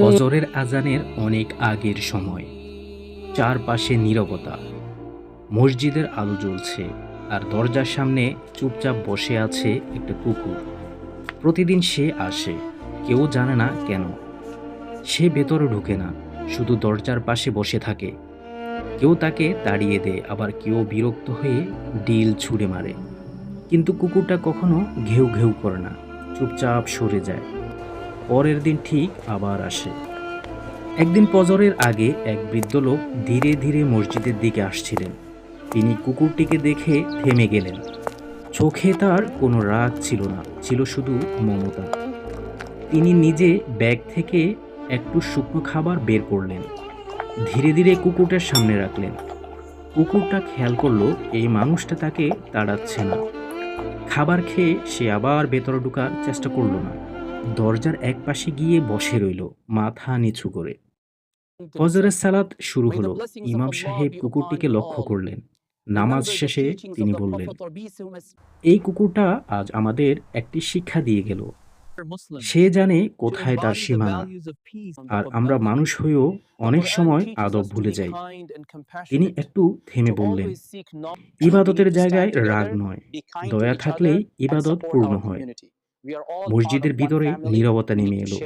ফজরের আজানের অনেক আগের সময়। চারপাশে নীরবতা। মসজিদের আলো জ্বলছে আর দরজার সামনে চুপচাপ বসে আছে একটা কুকুর। প্রতিদিন সে আসে, কেউ জানে না কেন। সে ভেতরে ঢুকে না, শুধু দরজার পাশে বসে থাকে। কেউ তাকে তাড়িয়ে দেয়, আবার কেউ বিরক্ত হয়ে ডিল ছুঁড়ে মারে। কিন্তু কুকুরটা কখনো ঘেউ ঘেউ করে না, চুপচাপ সরে যায়। পরের দিন ঠিক আবার আসে। একদিন পজরের আগে এক বৃদ্ধ লোক ধীরে ধীরে মসজিদের দিকে আসছিলেন। তিনি কুকুরটিকে দেখে থেমে গেলেন। চোখে তার কোনো রাগ ছিল না, ছিল শুধু মমতা। তিনি নিজে ব্যাগ থেকে একটু শুকনো খাবার বের করলেন। ধীরে ধীরে কুকুরটার সামনে রাখলেন। কুকুরটা খেয়াল করল, এই মানুষটা তাকে তাড়াচ্ছে না। খাবার খেয়ে সে আবার ভেতরে ঢোকার চেষ্টা করল না। দরজার এক পাশে গিয়ে বসে রইল মাথা নিচু করে। ফজরের সালাত শুরু হলো। ইমাম সাহেব কুকুরটিকে লক্ষ্য করলেন। নামাজ শেষে তিনি বললেন এই কুকুরটা আজ আমাদের একটি শিক্ষা দিয়ে গেল। সে জানে কোথায় তার সীমানা। আর আমরা মানুষ হয়েও অনেক সময় আদব ভুলে যাই। তিনি একটু থেমে বললেন ইবাদতের জায়গায় রাগ নয়। দয়া থাকলেই ইবাদত পূর্ণ হয়। মসজিদের ভিতরে নীরবতা নেমে এলো।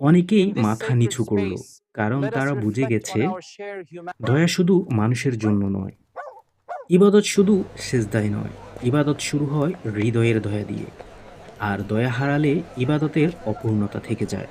অনেকেই মাথা নিচু করল কারণ তারা বুঝে গেছে দয়া শুধু মানুষের জন্য নয় ইবাদত শুধু সেজদায় নয় ইবাদত শুরু হয় হৃদয়ের দয়া দিয়ে আর দয়া হারালে ইবাদতের অপূর্ণতা থেকে যায়।